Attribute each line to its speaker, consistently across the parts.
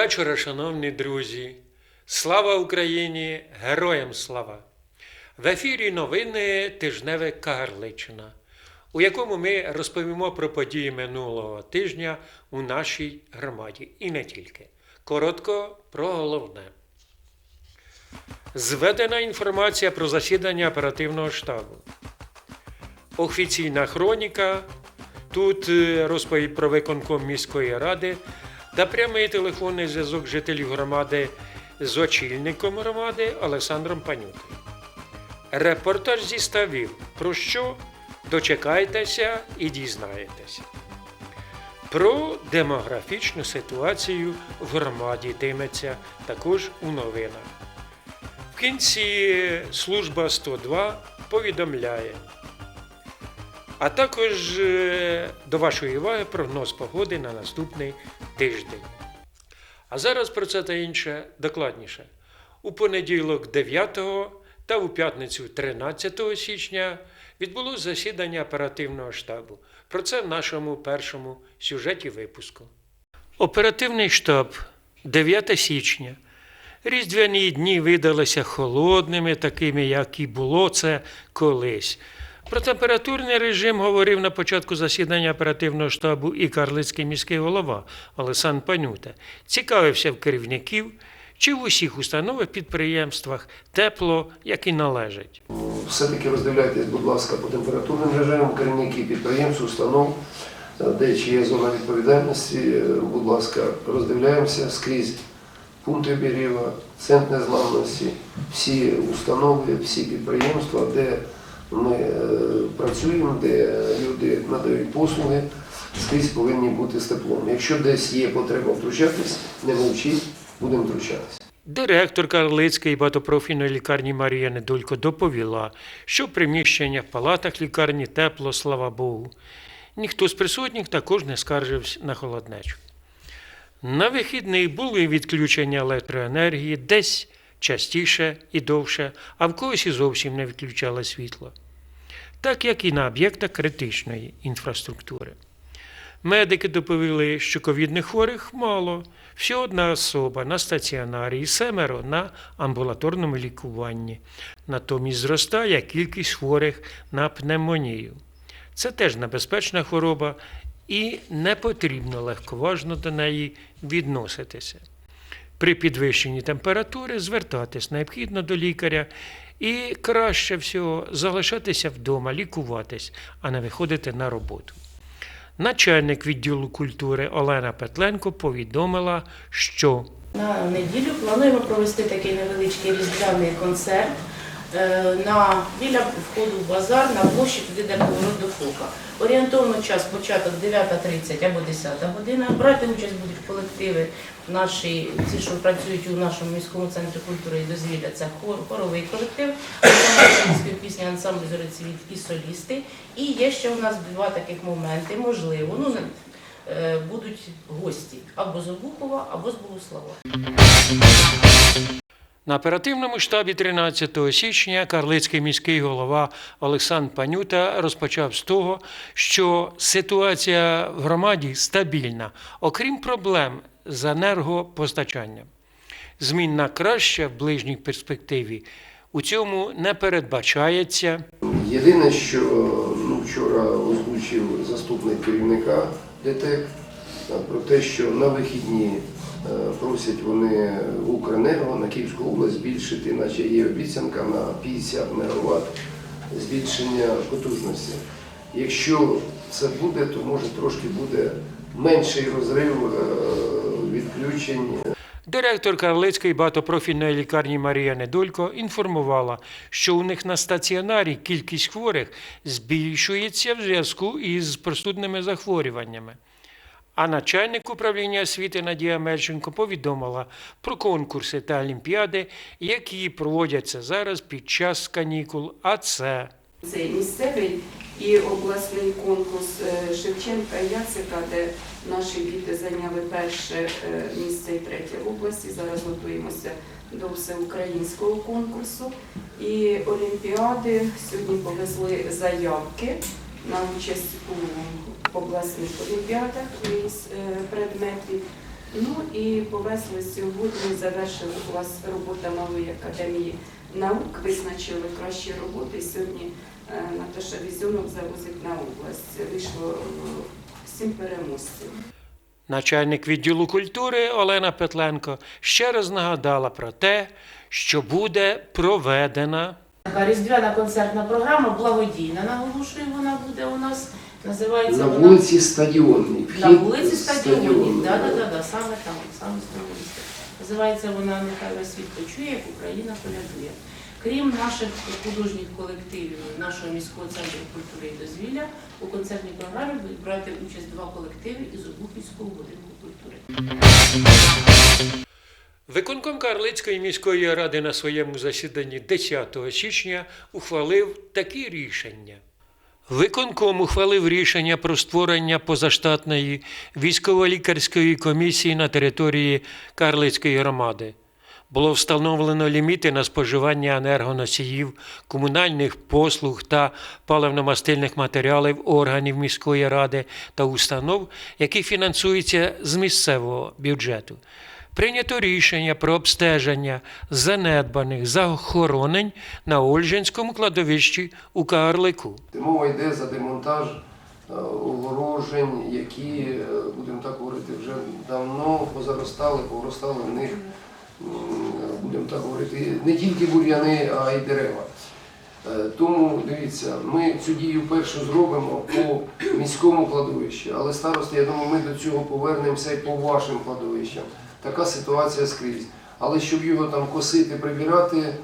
Speaker 1: Вечора, шановні друзі. Слава Україні! Героям слава! В ефірі новини тижневе Кагарличина, у якому ми розповімо про події минулого тижня у нашій громаді. І не тільки. Коротко про головне. Зведена інформація про засідання оперативного штабу. Офіційна хроніка. Тут е, розповідь про виконком міської ради та прямий телефонний зв'язок жителів громади з очільником громади Олександром Панютою. Репортаж зі ставів. Про що дочекайтеся і дізнаєтеся. Про демографічну ситуацію в громаді йтиметься також у новинах. В кінці служба 102 повідомляє. А також е, до вашої уваги прогноз погоди на наступний тиждень. А зараз про це та інше докладніше. У понеділок 9 та у п'ятницю 13 січня відбулося засідання оперативного штабу. Про це в нашому першому сюжеті випуску. Оперативний штаб 9 січня. Різдвяні дні видалися холодними, такими, як і було це колись. Про температурний режим говорив на початку засідання оперативного штабу і карлицький міський голова Олександр Панюта. Цікавився в керівників, чи в усіх установах, підприємствах тепло, як і належить.
Speaker 2: Все-таки роздивляйтесь, будь ласка, по температурним режимам, керівники підприємств, установ, е, де чи є зона відповідальності, е, будь ласка, роздивляємося скрізь пункти обігріва, центр незламності, всі установи, всі підприємства, де ми е, працюємо, де люди надають послуги, скрізь повинні бути з теплом. Якщо десь є потреба втручатись, не мовчіть, будемо втручатись.
Speaker 1: Директор Карлицької багатопрофільної лікарні Марія Недолько доповіла, що в приміщеннях, палатах лікарні тепло, слава Богу. Ніхто з присутніх також не скаржився на холоднечу. На вихідних були відключення електроенергії десь частіше і довше, а в когось і зовсім не відключали світло, так як і на об'єктах критичної інфраструктури. Медики доповіли, що ковідних хворих мало, всього одна особа на стаціонарі і семеро на амбулаторному лікуванні. Натомість зростає кількість хворих на пневмонію. Це теж небезпечна хвороба і не потрібно легковажно до неї відноситися. При підвищенні температури звертатись необхідно до лікаря і краще всього залишатися вдома, лікуватись, а не виходити на роботу. Начальник відділу культури Олена Петленко повідомила, що
Speaker 3: На неділю плануємо провести такий невеличкий різдвяний концерт на, біля входу в базар на площі туди, де до фока. Орієнтовно час початок 9.30 або 10 година. Брати участь будуть колективи наші, ті, що працюють у нашому міському центрі культури і дозвілля, це хор, хоровий колектив, ансамбль пісні, ансамбль «Зорецвіт» і солісти. І є ще у нас два таких моменти, можливо, ну, е, будуть гості або з Обухова, або з Богослава.
Speaker 1: На оперативному штабі 13 січня Карлицький міський голова Олександр Панюта розпочав з того, що ситуація в громаді стабільна, окрім проблем з енергопостачанням. Змін на краще в ближній перспективі у цьому не передбачається.
Speaker 2: Єдине, що ну, вчора озвучив заступник керівника ДТЕК е, про те, що на вихідні е, просять вони Укренерго на Київську область збільшити, наче є обіцянка на 50 МВт збільшення потужності. Якщо це буде, то може трошки буде менший розрив е, відключень
Speaker 1: Директор Карлицької багатопрофільної лікарні Марія Недолько інформувала, що у них на стаціонарі кількість хворих збільшується в зв'язку із простудними захворюваннями. А начальник управління освіти Надія Мельченко повідомила про конкурси та олімпіади, які проводяться зараз під час канікул. А це
Speaker 4: Це місцевий і обласний конкурс е, Шевченка Яцика, де наші діти зайняли перше е, місце і третє області. Зараз готуємося до всеукраїнського конкурсу. І олімпіади сьогодні повезли заявки на участь у обласних олімпіадах із е, предметів. Ну і повезли сьогодні, завершили у вас робота Малої академії наук, визначили кращі роботи. Сьогодні е, Наташа Візьонок завозить на область. Вийшло е, сім переможців.
Speaker 1: Начальник відділу культури Олена Петленко ще раз нагадала про те, що буде проведена
Speaker 3: Така різдвяна концертна програма, благодійна, наголошую, вона буде у нас. Називається
Speaker 2: На
Speaker 3: вона
Speaker 2: вулиці Стадіонній.
Speaker 3: на вулиці. Стадіонів. Да, да, да, да, саме там, саме з. Називається вона Нехай весь світ почує, як Україна колядує. Крім наших художніх колективів нашого міського центру культури і дозвілля, у концертній програмі будуть брати участь два колективи із Обухівського будинку культури.
Speaker 1: Виконком Карлицької міської ради на своєму засіданні 10 січня ухвалив такі рішення. Виконком ухвалив рішення про створення позаштатної військово-лікарської комісії на території Карлицької громади. Було встановлено ліміти на споживання енергоносіїв, комунальних послуг та паливно-мастильних матеріалів органів міської ради та установ, які фінансуються з місцевого бюджету. Прийнято рішення про обстеження занедбаних захоронень на Ольжинському кладовищі у Карлику.
Speaker 2: Мова йде за демонтаж е, огорожень, які, е, будемо так говорити, вже давно позаростали, повростали в них, будемо так говорити, не тільки бур'яни, а й дерева. Е, Тому дивіться, ми цю дію першу зробимо по міському кладовищі, але старости, я думаю, ми до цього повернемося і по вашим кладовищам. Така ситуація скрізь. Але щоб його там косити, прибирати е,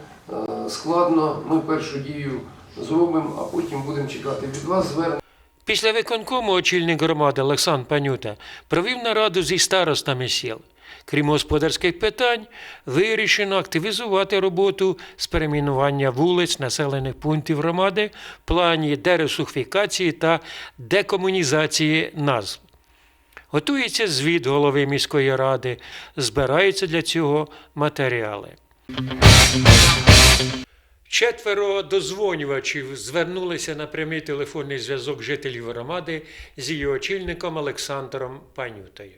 Speaker 2: складно, ми першу дію зробимо, а потім будемо чекати від вас звернення.
Speaker 1: Після виконкому очільник громади Олександр Панюта провів нараду зі старостами сіл. Крім господарських питань, вирішено активізувати роботу з перейменування вулиць населених пунктів громади в плані дересухфікації та декомунізації назв. Готується звіт голови міської ради, збираються для цього матеріали. Четверо дозвонювачів звернулися на прямий телефонний зв'язок жителів громади з її очільником Олександром Панютою.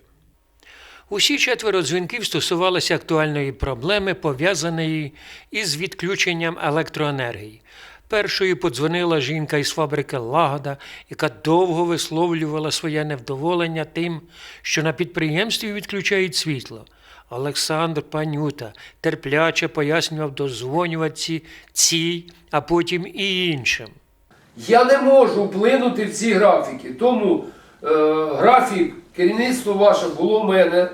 Speaker 1: Усі четверо дзвінків стосувалися актуальної проблеми, пов'язаної із відключенням електроенергії. Першою подзвонила жінка із фабрики Лагода, яка довго висловлювала своє невдоволення тим, що на підприємстві відключають світло. Олександр Панюта терпляче пояснював дозвонюватці цій, а потім і іншим.
Speaker 2: Я не можу вплинути в ці графіки, тому е, графік керівництво ваше було в мене.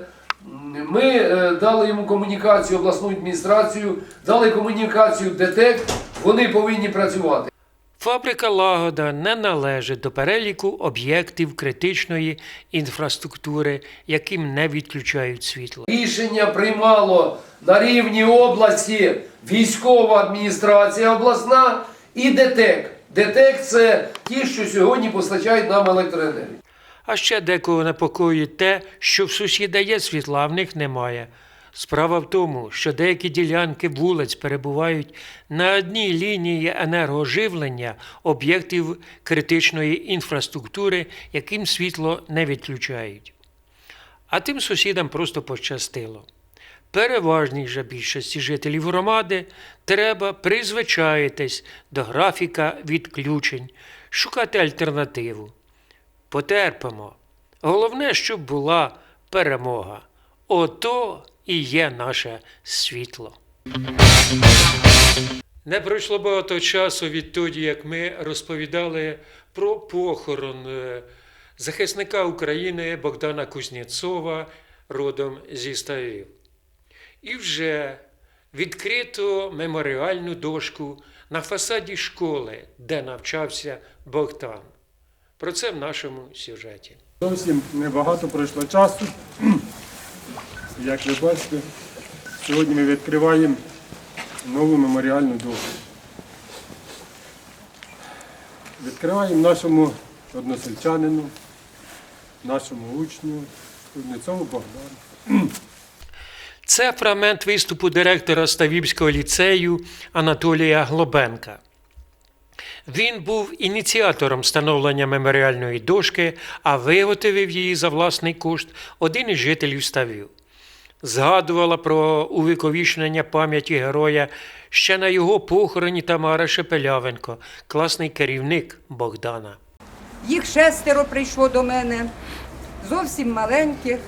Speaker 2: Ми е, дали йому комунікацію обласну адміністрацію, дали комунікацію ДТЕК, вони повинні працювати.
Speaker 1: Фабрика Лагода не належить до переліку об'єктів критичної інфраструктури, яким не відключають світло.
Speaker 2: Рішення приймало на рівні області військова адміністрація обласна і ДТЕК. ДТЕК це ті, що сьогодні постачають нам електроенергію.
Speaker 1: А ще декого непокоїть те, що в сусіда є світла, а в них немає. Справа в тому, що деякі ділянки вулиць перебувають на одній лінії енергоживлення об'єктів критичної інфраструктури, яким світло не відключають. А тим сусідам просто пощастило. Переважній же більшості жителів громади треба призвичаїтись до графіка відключень, шукати альтернативу. Потерпимо. Головне, щоб була перемога. Ото і є наше світло. Не пройшло багато часу відтоді, як ми розповідали про похорон е, захисника України Богдана Кузнєцова родом зі Ставів. І вже відкрито меморіальну дошку на фасаді школи, де навчався Богдан. Про це в нашому сюжеті.
Speaker 5: Зовсім небагато пройшло часу. Як ви бачите, сьогодні ми відкриваємо нову меморіальну дошку. Відкриваємо нашому односельчанину, нашому учню, Кузнецову Богдану.
Speaker 1: Це фрагмент виступу директора Ставівського ліцею Анатолія Глобенка. Він був ініціатором встановлення меморіальної дошки, а виготовив її за власний кошт один із жителів ставів. Згадувала про увіковічнення пам'яті героя ще на його похороні Тамара Шепелявенко, класний керівник Богдана.
Speaker 6: Їх шестеро прийшло до мене, зовсім маленьких.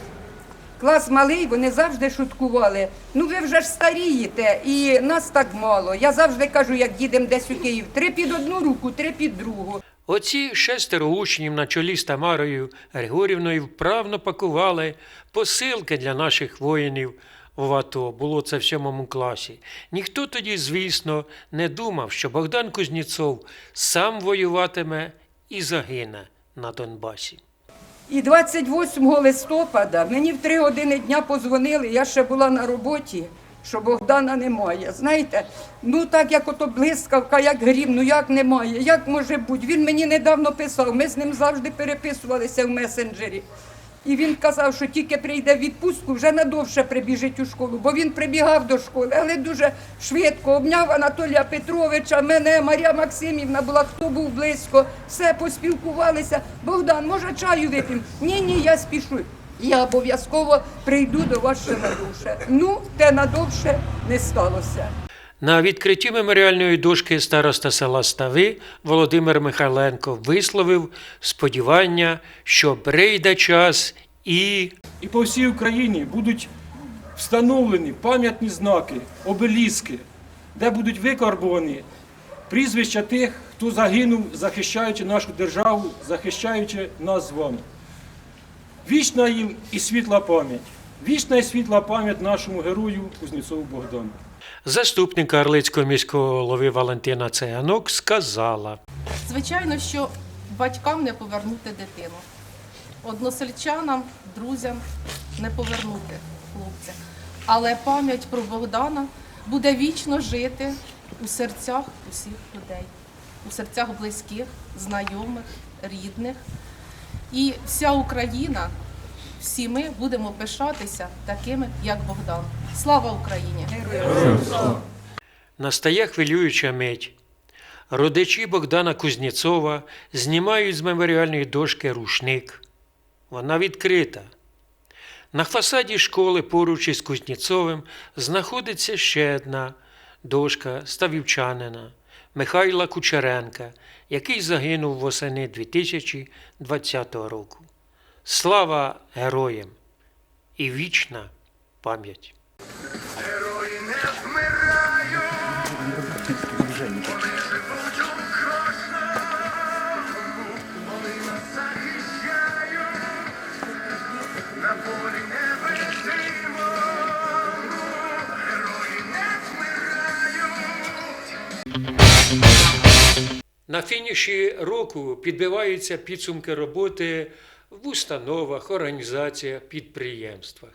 Speaker 6: Клас малий, вони завжди шуткували. Ну ви вже ж старієте, і нас так мало. Я завжди кажу, як їдемо десь у Київ, три під одну руку, три під другу.
Speaker 1: Оці шестеро учнів на чолі з Тамарою Григорівною вправно пакували посилки для наших воїнів в АТО. Було це в сьомому класі. Ніхто тоді, звісно, не думав, що Богдан Кузніцов сам воюватиме і загине на Донбасі.
Speaker 6: І 28 листопада мені в три години дня позвонили, я ще була на роботі, що Богдана немає. Знаєте, ну так як ото блискавка, як грім, ну як немає, як може бути? Він мені недавно писав, ми з ним завжди переписувалися в месенджері. І він казав, що тільки прийде в відпустку, вже надовше прибіжить у школу, бо він прибігав до школи, але дуже швидко обняв Анатолія Петровича, мене, Марія Максимівна була, хто був близько, все поспілкувалися. Богдан, може чаю вип'ємо? Ні, ні, я спішу. Я обов'язково прийду до вас ще надовше. Ну, те надовше не сталося.
Speaker 1: На відкритті меморіальної дошки староста села Стави Володимир Михайленко висловив сподівання, що прийде час і
Speaker 5: І по всій Україні будуть встановлені пам'ятні знаки, обеліски, де будуть викарбовані прізвища тих, хто загинув, захищаючи нашу державу, захищаючи нас з вами. Вічна їм і світла пам'ять. Вічна і світла пам'ять нашому герою Кузнєцову Богдану.
Speaker 1: заступник Карлицького міського голови Валентина Цеганок сказала.
Speaker 7: Звичайно, що батькам не повернути дитину. Односельчанам, друзям не повернути хлопця. Але пам'ять про Богдана буде вічно жити у серцях усіх людей, у серцях близьких, знайомих, рідних. І вся Україна, всі ми будемо пишатися такими, як Богдан. Слава Україні!
Speaker 1: Настає хвилююча мить. Родичі Богдана Кузнєцова знімають з меморіальної дошки рушник. Вона відкрита. На фасаді школи поруч із Кузнєцовим знаходиться ще одна дошка ставівчанина Михайла Кучеренка, який загинув восени 2020 року. Слава героям і вічна пам'ять!
Speaker 8: Герої не вмирають, вони живуть На
Speaker 1: фініші року підбиваються підсумки роботи в установах, організаціях, підприємствах.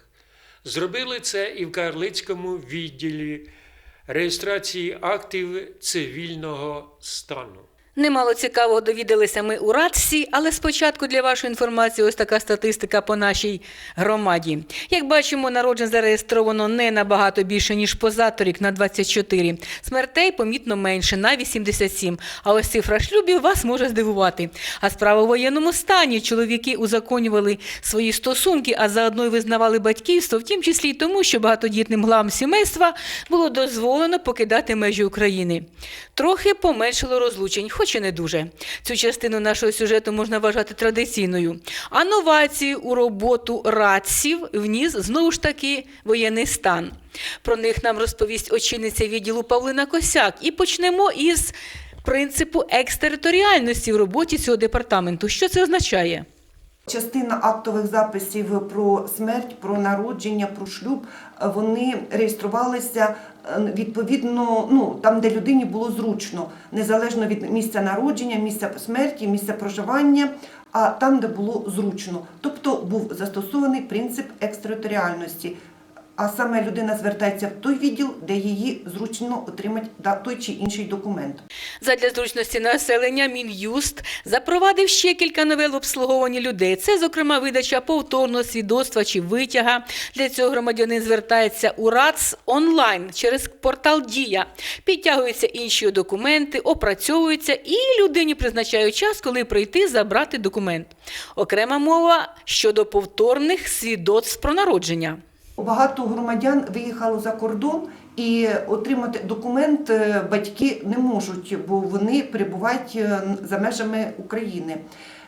Speaker 1: Зробили це і в Карлицькому відділі реєстрації актів цивільного стану.
Speaker 9: Немало цікавого довідалися ми у Радсі, але спочатку для вашої інформації ось така статистика по нашій громаді. Як бачимо, народжень зареєстровано не набагато більше, ніж позаторік на 24. Смертей помітно менше на 87. А ось цифра шлюбів вас може здивувати. А справа у воєнному стані чоловіки узаконювали свої стосунки, а заодно й визнавали батьківство, в тім числі й тому, що багатодітним главам сімейства було дозволено покидати межі України. Трохи поменшило розлучень, хоч і не дуже. Цю частину нашого сюжету можна вважати традиційною. А новації у роботу радців вніс знову ж таки воєнний стан. Про них нам розповість очільниця відділу Павлина Косяк. І почнемо із принципу екстериторіальності в роботі цього департаменту. Що це означає?
Speaker 10: Частина актових записів про смерть, про народження, про шлюб вони реєструвалися відповідно ну, там, де людині було зручно, незалежно від місця народження, місця смерті, місця проживання, а там, де було зручно. Тобто був застосований принцип екстериторіальності. А саме людина звертається в той відділ, де її зручно отримати той чи інший документ.
Speaker 9: Задля зручності населення Мін'юст запровадив ще кілька новел в обслуговуванні людей. Це, зокрема, видача повторного свідоцтва чи витяга. Для цього громадянин звертається у РАЦ онлайн через портал Дія. Підтягуються інші документи, опрацьовуються і людині призначають час, коли прийти забрати документ. Окрема мова щодо повторних свідоцтв про народження.
Speaker 10: Багато громадян виїхало за кордон і отримати документ е, батьки не можуть, бо вони перебувають е, за межами України.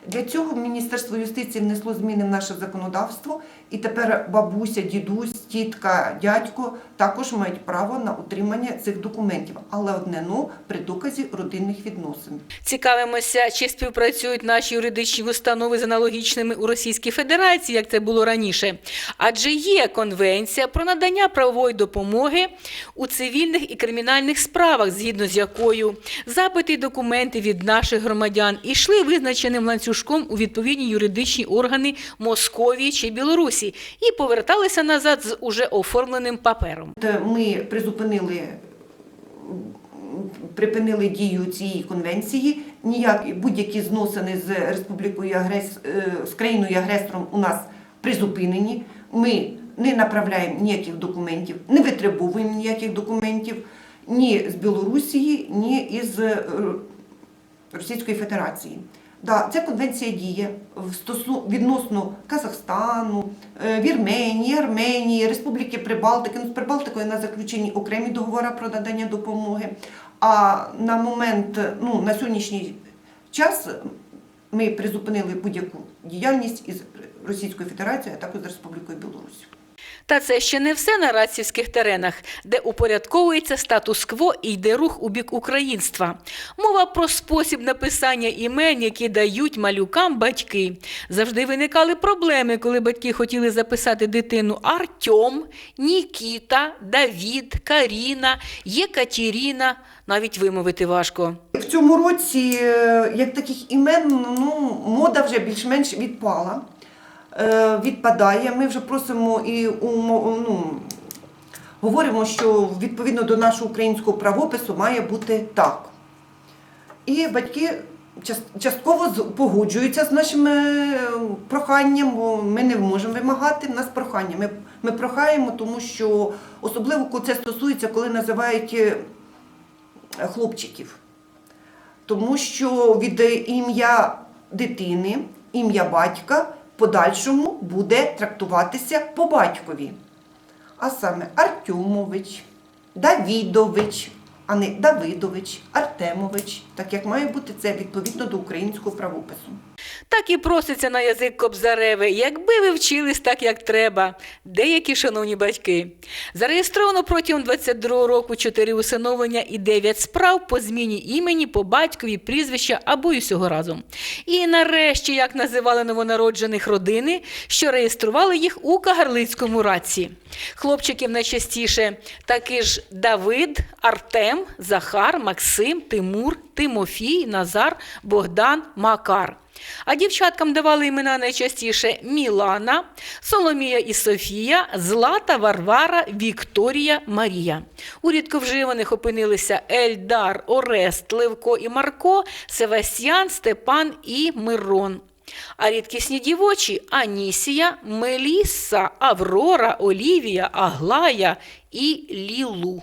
Speaker 10: Для цього Міністерство юстиції внесло зміни в наше законодавство, і тепер бабуся, дідусь, тітка, дядько також мають право на отримання цих документів, але одне ну при доказі родинних відносин.
Speaker 9: Цікавимося, чи співпрацюють наші юридичні установи з аналогічними у Російській Федерації, як це було раніше. Адже є конвенція про надання правової допомоги у цивільних і кримінальних справах, згідно з якою запити і документи від наших громадян йшли визначеним ланцюжком у відповідні юридичні органи Московії чи Білорусі і поверталися назад з уже оформленим папером.
Speaker 10: Ми призупинили припинили дію цієї конвенції. Ніяк будь-які зносини з республікою агрес е, з країною агресором у нас призупинені. Ми не направляємо ніяких документів, не витребовуємо ніяких документів ні з Білорусі, ні із е, Російської Федерації. Да, ця конвенція діє відносно Казахстану, е, Вірменії, Арменії, Республіки Прибалтики. Ну, з Прибалтикою на заключені окремі договори про надання допомоги. А на момент, ну на сьогоднішній час ми призупинили будь-яку діяльність із Російською Федерацією, а також з Республікою Білорусь.
Speaker 9: Та це ще не все на радцівських теренах, де упорядковується статус-кво і йде рух у бік українства. Мова про спосіб написання імен, які дають малюкам батьки. Завжди виникали проблеми, коли батьки хотіли записати дитину Артем, Нікіта, Давід, Каріна, Єкатеріна. Навіть вимовити важко.
Speaker 10: В цьому році, е, як таких імен, ну, мода вже більш-менш відпала. Е, Відпадає. Ми вже просимо і ну, говоримо, що відповідно до нашого українського правопису має бути так. І батьки частково погоджуються з нашим е, проханням, бо ми не можемо вимагати. В нас прохання. Ми, ми прохаємо, тому що особливо це стосується, коли називають е, хлопчиків. Тому що від ім'я дитини, ім'я батька подальшому буде трактуватися по батькові. А саме Артюмович, Давідович, а не Давидович, Артемович, так як має бути це відповідно до українського правопису.
Speaker 9: Так і проситься на язик Кобзареви, якби ви вчились так, як треба. Деякі шановні батьки. Зареєстровано протягом 22 року 4 усиновлення і 9 справ по зміні імені, по батькові, прізвища або й усього разом. І нарешті, як називали новонароджених родини, що реєстрували їх у Кагарлицькому раці. Хлопчиків найчастіше такі ж Давид, Артем, Захар, Максим, Тимур, Тимофій, Назар, Богдан, Макар. А дівчаткам давали імена найчастіше Мілана, Соломія і Софія, Злата, Варвара, Вікторія, Марія. У рідковживаних опинилися Ельдар, Орест, Левко і Марко, Севастьян, Степан і Мирон. А рідкісні дівочі Анісія, Мелісса, Аврора, Олівія, Аглая і Лілу.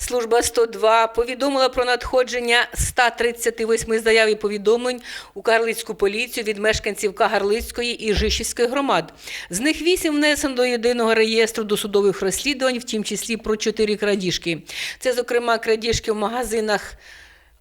Speaker 9: Служба 102 повідомила про надходження 138 заяв і повідомлень у Карлицьку поліцію від мешканців Кагарлицької і Жишівської громад. З них 8 внесено до єдиного реєстру досудових розслідувань, в тім числі про 4 крадіжки. Це, зокрема, крадіжки в магазинах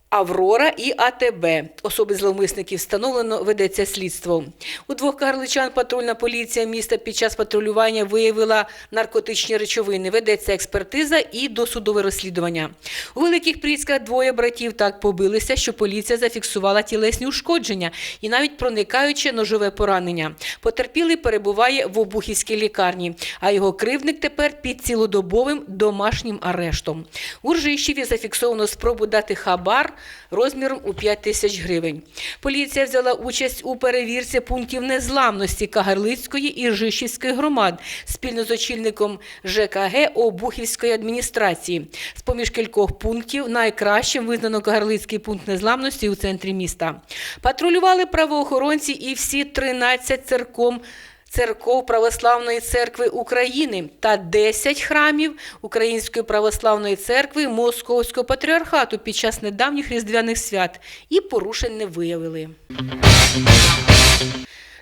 Speaker 9: Аврора і АТБ. Особи зловмисників встановлено, ведеться слідство. У двох карличан патрульна поліція міста під час патрулювання виявила наркотичні речовини. Ведеться експертиза і досудове розслідування. У Великих Пріцьках двоє братів так побилися, що поліція зафіксувала тілесні ушкодження і навіть проникаюче ножове поранення. Потерпілий перебуває в Обухівській лікарні, а його кривдник тепер під цілодобовим домашнім арештом. У Ржищеві зафіксовано спробу дати хабар розміром у 5 тисяч гривень. Поліція взяла участь у перевірці пунктів незламності Кагарлицької і Ржищівської громад спільно з очільником ЖКГ Обухівської адміністрації. З поміж кількох пунктів найкращим визнано Кагарлицький пункт незламності у центрі міста. Патрулювали правоохоронці і всі 13 церком церков Православної церкви України та 10 храмів Української православної церкви Московського патріархату під час недавніх різдвяних свят і порушень не виявили.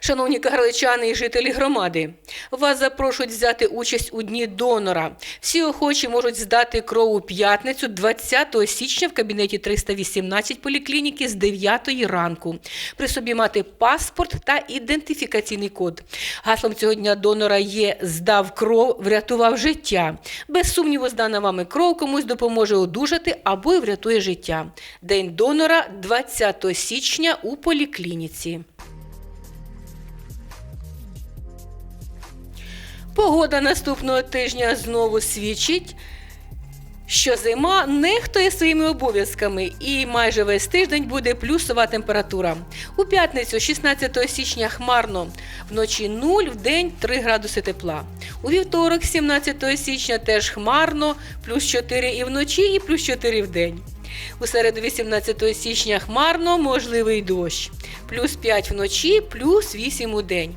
Speaker 9: Шановні кагарличани і жителі громади, вас запрошують взяти участь у Дні донора. Всі охочі можуть здати кров у п'ятницю 20 січня в кабінеті 318 поліклініки з 9 ранку. При собі мати паспорт та ідентифікаційний код. Гаслом цього дня донора є здав кров, врятував життя. Без сумніву, здана вами кров комусь допоможе одужати або й врятує життя. День донора 20 січня у поліклініці. Погода наступного тижня знову свідчить, що зима нехтує своїми обов'язками і майже весь тиждень буде плюсова температура. У п'ятницю, 16 січня, хмарно, вночі 0, в день 3 градуси тепла. У вівторок, 17 січня, теж хмарно, плюс 4 і вночі, і плюс 4 в день. У середу 18 січня хмарно, можливий дощ. Плюс 5 вночі, плюс 8 у день.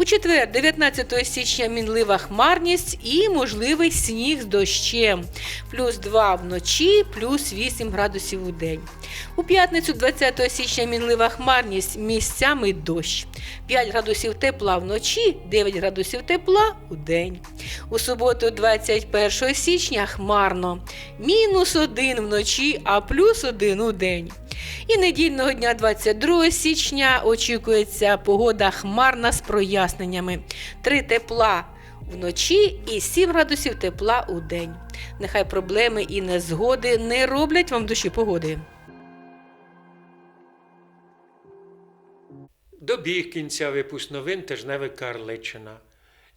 Speaker 9: У четвер, 19 січня, мінлива хмарність і можливий сніг з дощем. Плюс 2 вночі, плюс 8 градусів у день. У п'ятницю, 20 січня, мінлива хмарність, місцями дощ. 5 градусів тепла вночі, 9 градусів тепла у день. У суботу, 21 січня, хмарно. Мінус 1 вночі, а плюс 1 у день. І недільного дня 22 січня очікується погода хмарна з проясненнями. Три тепла вночі і 7 градусів тепла у день. Нехай проблеми і незгоди не роблять вам душі погоди.
Speaker 1: Добіг кінця випуск новин тижневик Карличина.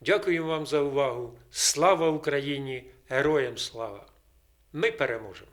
Speaker 1: Дякую вам за увагу. Слава Україні! Героям слава! Ми переможемо!